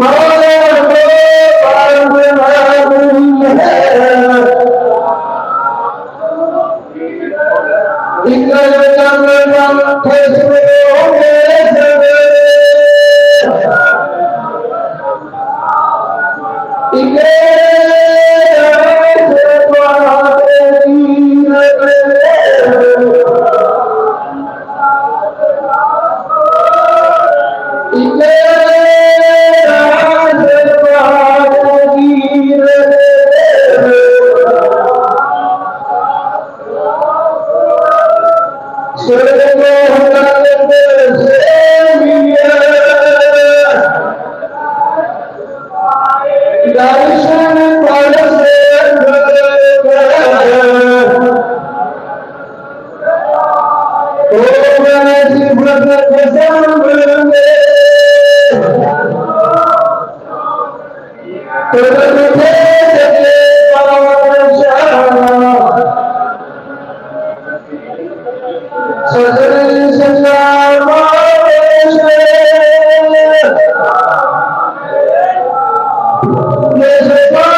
Amen. Serve Deus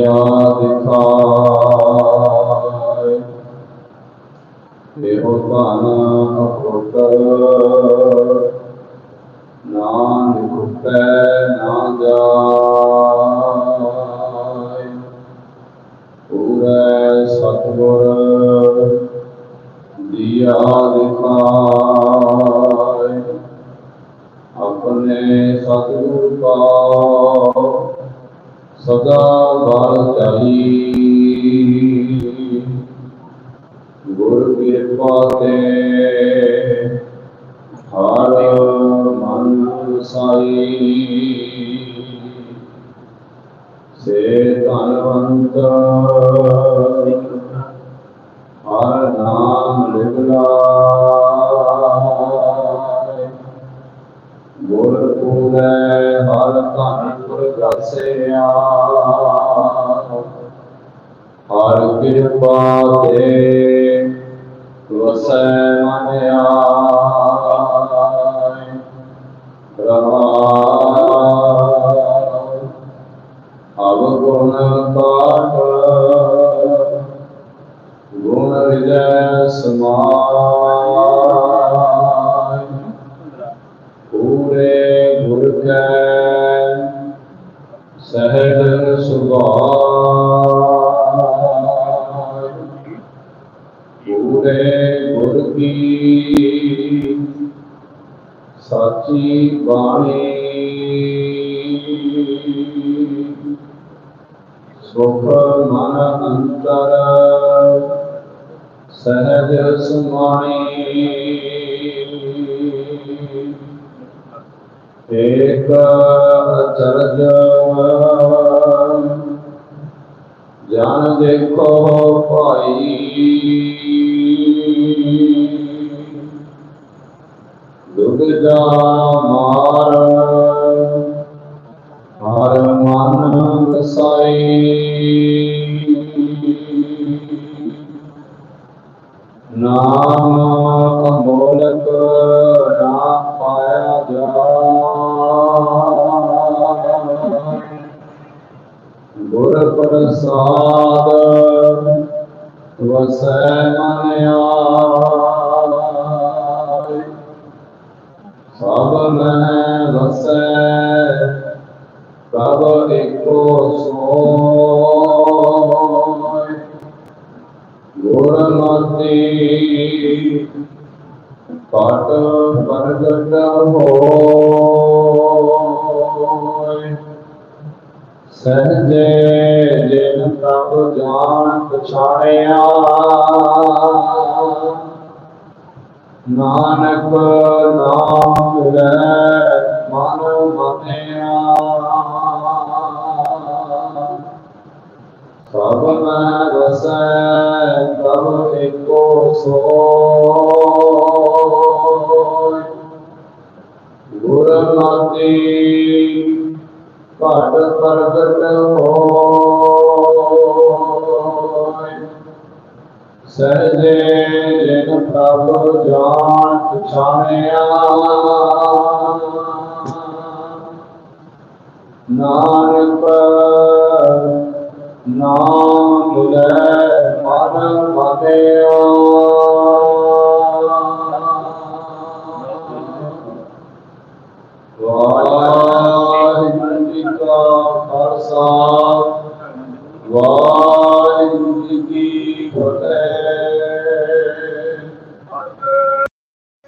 ਦੀਆ ਦਿਖਾਏ। ਇਹੋ ਧਨ ਅਖੁੱਟ ਨਾ ਨਿਕਟੈ, ਨਾ ਜਾਏ। ਪੂਰੇ ਸਤਿਗੁਰ ਦੀਆ ਦਿਖਾਏ। ਆਪਣੇ ਸਤਿਗੁਰ ਕਾ ਸਦਾ ਬਲ ਚਾਹੀ ਗੁਰ ਕਿਰਪਾ ਤੇ ਵਸੈ ਮਨ ਆਏ ਰਹਾਉ ਅਵ ਗੁਣ ਪਾਠ ਗੁਣ ਵਿਜੈ ਸਮਾਇ ਗੁਰ ਸਾਚੀ ਬਾਣੀ। ਸੁਖ ਮਨ ਅੰਤਰ ਸਹਿਜ ਸਮਾਈ ਏਕ ਅਚਰਜ ਜਨ ਦੇਖੋ ਭਾਈ। Allah. ਗੁਰਮਤਿ ਪਟ ਪ੍ਰਗਟ ਹੋਇ। ਸਹਜੇ ਜਿਨ ਪ੍ਰਭ ਜਾਣ ਪਛਾਣਿਆ। ਨਾਨਕ ਨਾਮ ਲੈ ਮਨ ਮਨਿਆ। ਸਭ ਮੈਂ ਵਸੈ ਪ੍ਰਭ ਏਕੋ ਸੋਇ ਗੁਰਮਤਿ ਘਟ ਪ੍ਰਗਟ ਹੋਇ ਸਹਜੇ ਜਿਨ ਪ੍ਰਭ ਜਾਣ ਪਛਾਣਿਆ ਨਾਨਕ ਨਾਮ ਲੈ ਮਨ ਮਤਿਓ ਵਾਹਿਗੁਰੂ ਜੀ ਕਾ ਖਾਲਸਾ।